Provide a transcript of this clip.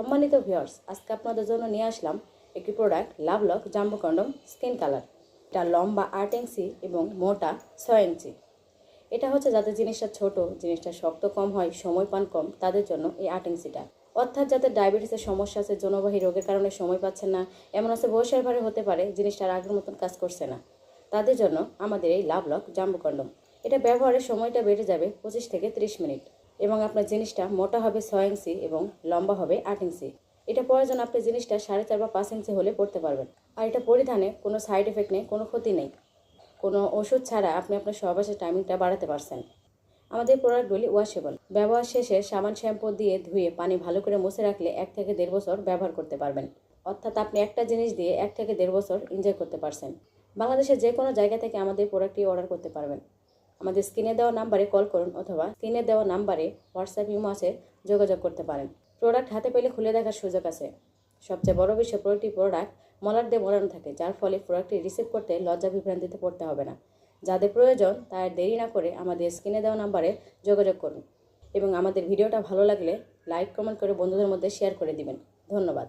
সম্মানিত ভিউয়ার্স আজকে আপনাদের জন্য নিয়ে আসলাম একটি product love lock jumbo condom skin colour এটা লম্বা আট ইঞ্চি এবং মোটা ছয় ইঞ্চি। এটা হচ্ছে যাদের জিনিসটা ছোট, জিনিসটা শক্ত কম হয়, সময় পান কম, তাদের জন্য এই আট ইঞ্চিটা। অর্থাৎ যাদের ডায়াবেটিসের সমস্যা আছে জনবাহী রোগের কারণে সময় পাচ্ছেন না, এমন আছে বয়সের ভারে হতে পারে, জিনিসটা আগের মতন কাজ করছে না। তাদের জন্য আমাদের এই লাভ লক জাম্বো কন্ডম এটা ব্যবহারের সময়টা বেড়ে যাবে পঁচিশ থেকে ত্রিশ মিনিট। এবং আপনার জিনিসটা মোটা হবে ছয় ইঞ্চি এবং লম্বা হবে আট ইঞ্চি। এটা পরার জন্য আপনি জিনিসটা সাড়ে চার বা পাঁচ ইঞ্চি হলে পড়তে পারবেন। আর এটা পরিধানে কোনো সাইড এফেক্ট নেই, কোনো ক্ষতি নেই। কোনো ওষুধ ছাড়া আপনি আপনার সহবাসের টাইমিংটা বাড়াতে পারছেন। আমাদের প্রোডাক্টগুলি ওয়াশেবল ব্যবহার শেষে সাবান শ্যাম্পু দিয়ে ধুয়ে পানি ভালো করে মুছে রাখলে এক থেকে দেড় বছর ব্যবহার করতে পারবেন। অর্থাৎ আপনি একটা জিনিস দিয়ে এক থেকে দেড় বছর এনজয় করতে পারছেন। বাংলাদেশের যে কোনো জায়গা থেকে আমাদের প্রোডাক্টটি অর্ডার করতে পারবেন। আমাদের স্ক্রিনে দেওয়া নাম্বারে কল করুন অথবা স্ক্রিনে দেওয়া নাম্বারে হোয়াটসঅ্যাপ, ইমো আছে, যোগাযোগ করতে পারেন। প্রোডাক্ট হাতে পেলে খুলে দেখার সুযোগ আছে। সবচেয়ে বড় বিষয় প্রতিটি প্রোডাক্ট মলার দিয়ে মোড়ানো থাকে, যার ফলে প্রোডাক্টটি রিসিভ করতে লজ্জা বিভ্রান্তিতে পড়তে হবে না। যাদের প্রয়োজন তার দেরি না করে আমাদের স্ক্রিনে দেওয়া নাম্বারে যোগাযোগ করুন এবং আমাদের ভিডিওটা ভালো লাগলে লাইক, কমেন্ট করে বন্ধুদের মধ্যে শেয়ার করে দিবেন। ধন্যবাদ।